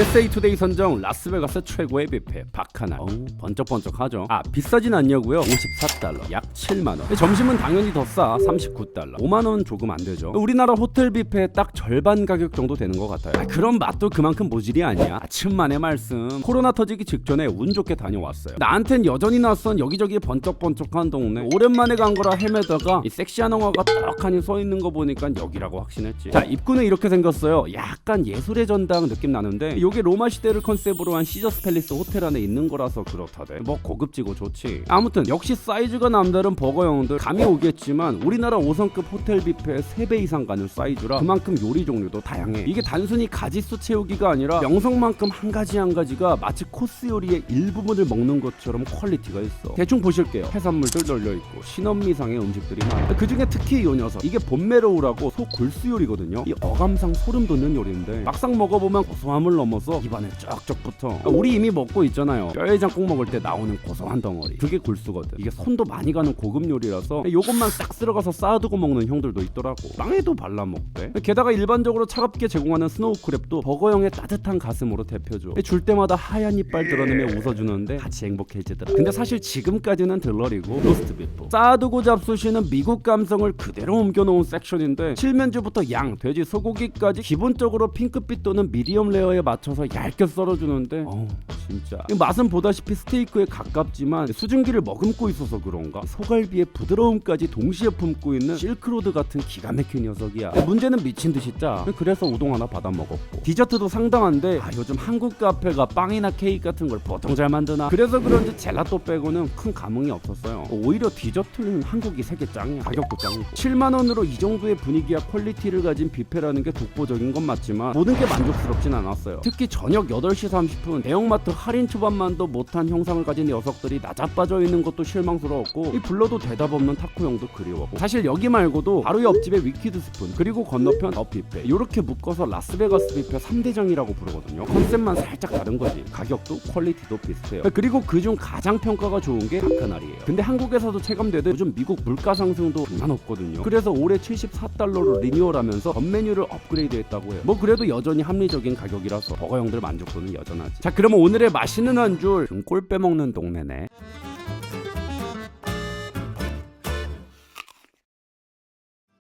USA 투데이 선정 라스베가스 최고의 뷔페 바카나. 어우, 번쩍번쩍하죠. 아 비싸진 않냐고요? 54달러, 약 7만 원. 점심은 당연히 더 싸, 39달러. 5만 원 조금 안 되죠. 우리나라 호텔 뷔페 딱 절반 가격 정도 되는 것 같아요. 아, 그럼 맛도 그만큼 모질이 아니야. 아침 만에 말씀. 코로나 터지기 직전에 운 좋게 다녀왔어요. 나한텐 여전히 낯선 여기저기 번쩍번쩍한 동네. 오랜만에 간 거라 헤매다가 이 섹시한 영화가 떡하니 서 있는 거 보니까 여기라고 확신했지. 자 입구는 이렇게 생겼어요. 약간 예술의 전당 느낌 나는데 이게 로마 시대를 컨셉으로 한 시저스 팰리스 호텔 안에 있는 거라서 그렇다대. 뭐 고급지고 좋지. 아무튼 역시 사이즈가 남다른 버거형들 감이 오겠지만 우리나라 5성급 호텔 뷔페의 3배 이상 가는 사이즈라 그만큼 요리 종류도 다양해. 이게 단순히 가지수 채우기가 아니라 명성만큼 한 가지 한 가지가 마치 코스 요리의 일부분을 먹는 것처럼 퀄리티가 있어. 대충 보실게요. 해산물들 널려 있고 신원미상의 음식들이 많아. 그 중에 특히 이 녀석 이게 본메로우라고 소 골수 요리거든요. 이 어감상 소름 돋는 요리인데 막상 먹어보면 고소함을 넘어 서 입안에 쩍쩍 붙어. 우리 이미 먹고 있잖아요. 뼈해장국 먹을 때 나오는 고소한 덩어리. 그게 골수거든. 이게 손도 많이 가는 고급 요리라서 요것만 싹 쓸어가서 쌓아두고 먹는 형들도 있더라고. 빵에도 발라 먹대. 게다가 일반적으로 차갑게 제공하는 스노우 크랩도 버거형의 따뜻한 가슴으로 대표줘. 줄 때마다 하얀 이빨 드러내며 웃어주는데 같이 행복해지더라. 근데 사실 지금까지는 들러리고 로스트 비프. 쌓아두고 잡수시는 미국 감성을 그대로 옮겨놓은 섹션인데 칠면조부터 양, 돼지, 소고기까지 기본적으로 핑크빛 또는 미디엄 레어에 맞 춰서 얇게 썰어주는데 어우 진짜. 이 맛은 보다시피 스테이크에 가깝지만 수증기를 머금고 있어서 그런가? 소갈비의 부드러움까지 동시에 품고 있는 실크로드 같은 기가 막힌 녀석이야. 문제는 미친 듯이 짜. 그래서 우동 하나 받아 먹었고. 디저트도 상당한데 아, 요즘 한국 카페가 빵이나 케이크 같은 걸 보통 잘 만드나? 그래서 그런지 젤라또 빼고는 큰 감흥이 없었어요. 오히려 디저트는 한국이 세계 짱이야. 가격도 짱이고. 7만 원으로 이 정도의 분위기와 퀄리티를 가진 뷔페라는 게 독보적인 건 맞지만 모든 게 만족스럽진 않았어요. 특히 저녁 8시 30분 대형마트 할인 초반만도 못한 형상을 가진 녀석들이 나자빠져 있는 것도 실망스러웠고 이 불러도 대답 없는 타코 형도 그리웠고 사실 여기 말고도 바로 옆집에 위키드 스푼 그리고 건너편 더 뷔페 이렇게 묶어서 라스베가스 뷔페 3대장이라고 부르거든요. 컨셉만 살짝 다른 거지. 가격도 퀄리티도 비슷해요. 그리고 그중 가장 평가가 좋은 게 바카날이에요. 근데 한국에서도 체감되듯 요즘 미국 물가 상승도 장난 없거든요. 그래서 올해 74달러로 리뉴얼하면서 전 메뉴를 업그레이드 했다고 해요. 뭐 그래도 여전히 합리적인 가격이라서 버거 형들 만족도는 여전하지. 자 그러면 오늘의 맛있는 한줄 등골 빼먹는 동네네